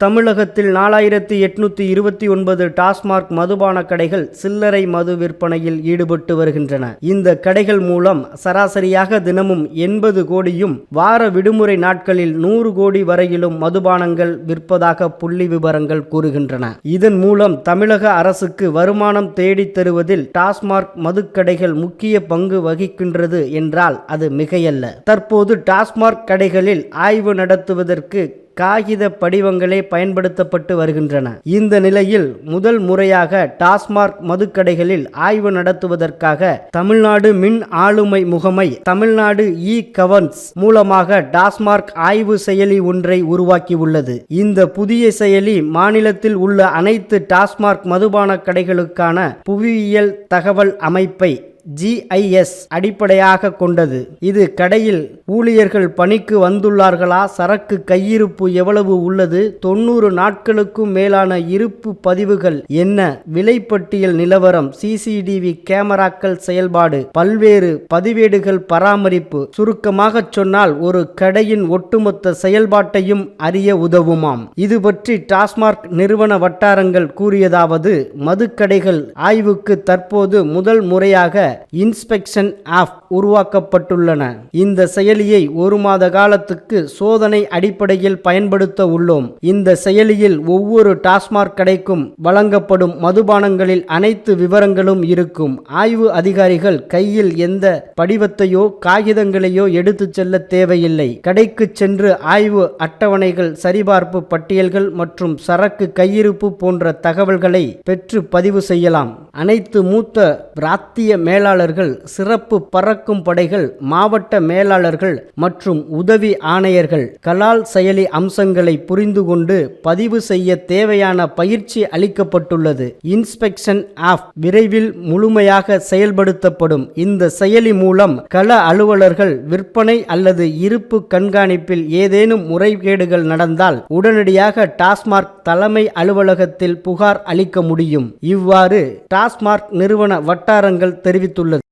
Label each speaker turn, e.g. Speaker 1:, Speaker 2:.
Speaker 1: தமிழகத்தில் நாலாயிரத்தி எட்நூத்தி இருபத்தி ஒன்பது டாஸ்மாக் மதுபான கடைகள் சில்லறை மது விற்பனையில் ஈடுபட்டு வருகின்றன. இந்த கடைகள் மூலம் சராசரியாக தினமும் எண்பது கோடியும் வார விடுமுறை நாட்களில் நூறு கோடி வரையிலும் மதுபானங்கள் விற்பதாக புள்ளி விவரங்கள் கூறுகின்றன. இதன் மூலம் தமிழக அரசுக்கு வருமானம் தேடித் தருவதில் டாஸ்மாக் மதுக்கடைகள் முக்கிய பங்கு வகிக்கின்றது என்றால் அது மிகையல்ல. தற்போது டாஸ்மாக் கடைகளில் ஆய்வு நடத்துவதற்கு காகித படிவங்களே பயன்படுத்தப்பட்டு வருகின்றன. இந்த நிலையில் முதல் முறையாக டாஸ்மார்க் மதுக்கடைகளில் ஆய்வு நடத்துவதற்காக தமிழ்நாடு மின் ஆளுமை முகமை தமிழ்நாடு இ கவன்ஸ் மூலமாக டாஸ்மார்க் ஆய்வு செயலி ஒன்றை உருவாக்கியுள்ளது. இந்த புதிய செயலி மாநிலத்தில் உள்ள அனைத்து டாஸ்மார்க் மதுபான கடைகளுக்கான புவியியல் தகவல் அமைப்பை ஜிஐஎஸ் அடிப்படையாக கொண்டது. இது கடையில் ஊழியர்கள் பணிக்கு வந்துள்ளார்களா? சரக்கு கையிருப்பு எவ்வளவு உள்ளது? தொண்ணூறு நாட்களுக்கும் மேலான இருப்பு பதிவுகள் என்ன? விலைப்பட்டியல் நிலவரம் சிசிடிவி கேமராக்கள் செயல்பாடு பல்வேறு பதிவேடுகள் பராமரிப்பு. சுருக்கமாக சொன்னால் ஒரு கடையின் ஒட்டுமொத்த செயல்பாட்டையும் அறிய உதவுமாம். இது பற்றி டாஸ்மாக் நிறுவன வட்டாரங்கள் கூறியதாவது மதுக்கடைகள் ஆய்வுக்கு தற்போது முதல் முறையாக இன்ஸ்பெக்ஷன் ஆப் உருவாக்கப்பட்டுள்ளன. இந்த செயலியை ஒரு மாத காலத்துக்கு சோதனை அடிப்படையில் பயன்படுத்த உள்ளோம். இந்த செயலியில் ஒவ்வொரு டாஸ்மாக் கடைக்கும் வழங்கப்படும் மதுபானங்களில் அனைத்து விவரங்களும் இருக்கும். ஆய்வு அதிகாரிகள் கையில் எந்த படிவத்தையோ காகிதங்களையோ எடுத்துச் செல்ல தேவையில்லை. கடைக்கு சென்று ஆய்வு அட்டவணைகள் சரிபார்ப்பு பட்டியல்கள் மற்றும் சரக்கு கையிருப்பு போன்ற தகவல்களை பெற்று பதிவு செய்யலாம். அனைத்து மூத்த பிராத்திய மேல மேலாளர்கள் சிறப்பு பறக்கும் படைகள் மாவட்ட மேலாளர்கள் மற்றும் உதவி ஆணையர்கள் கலால் செயலி அம்சங்களை புரிந்து கொண்டு பதிவு செய்ய தேவையான பயிற்சி அளிக்கப்பட்டுள்ளது. இன்ஸ்பெக்ஷன் ஆப் விரைவில் முழுமையாக செயல்படுத்தப்படும். இந்த செயலி மூலம் கள அலுவலர்கள் விற்பனை அல்லது இருப்பு கண்காணிப்பில் ஏதேனும் முறைகேடுகள் நடந்தால் உடனடியாக டாஸ்மாக் தலைமை அலுவலகத்தில் புகார் அளிக்க முடியும். இவ்வாறு டாஸ்மாக் நிறுவன வட்டாரங்கள் தெரிவித்துள்ளது.